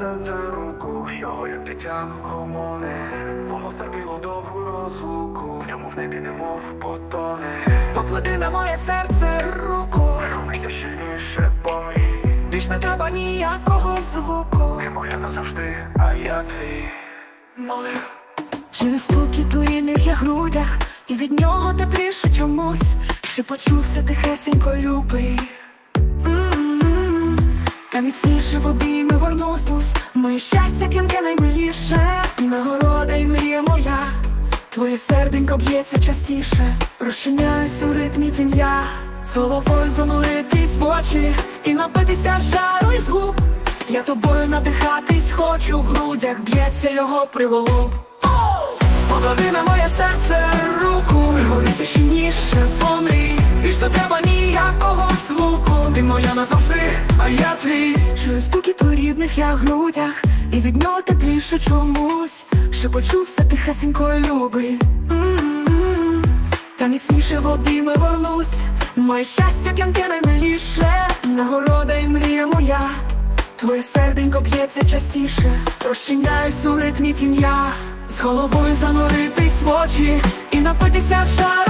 серце руку, його як дитя гормони, воно стерпіло довгу розлуку, в ньому в небі немов потоне. Поклади на моє серце руку, Румися щільніше помрій, більш не треба ніякого звуку. ти моя назавжди, а я твій. Молив. Чи стукіт у я грудях, і від нього тепліше чомусь, ще почувся тихесенько любий. Та міцніше в обійми горнусь, моє щастя п'янке наймиліше, нагорода й мрія моя, твоє серденько б'ється частіше, розчиняюсь у ритмі тім'я, з головою зануритись в очі. І напитися жару із губ. Я тобою надихатись хочу, в грудях б'ється його приволуб. Поклади на моє серце руку, горіться щільніше помрій. Більш не треба моя назавжди, а я твій. Чую стукіт у рідних я грудях, і від нього тепліше чомусь, що почувся тихесенько любий. М-м-м. Та міцніше в обійми вернусь. Моє щастя п'янке наймиліше, нагорода і мрія моя. Твоє серденько б'ється частіше, розчиняюсь у ритмі тім'я, з головою зануритись в очі і напитися губ.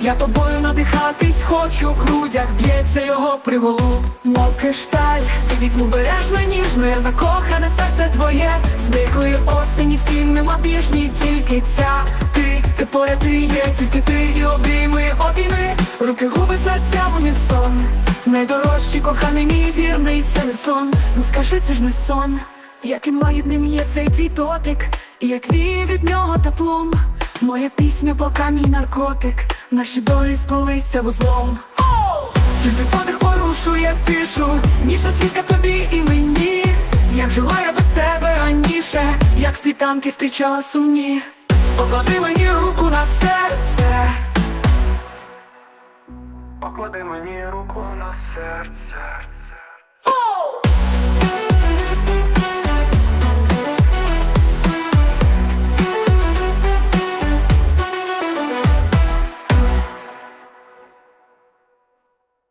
Я тобою надихатись хочу, в грудях б'ється його приголуб. Мов кришталь, ти візьму бережно ніжно, я закохане серце твоє, зниклої осені всім нема біжні, тільки ця ти, ти поряд ти є, тільки ти і обійми, обійми, руки губи серця в унісон. Найдорожчий коханий мій вірний, це не сон. Ну скажи, це ж не сон. Яким лагідним є цей твій дотик, і як віє від нього теплом. Моя пісня, пока мій наркотик, наші долі сполися вузлом. Тільки подих порушує тишу, Ніша світлка тобі і мені. Як жила я без тебе раніше, як світанки зустрічала сумні. Поклади мені руку на серце. Поклади мені руку на серце.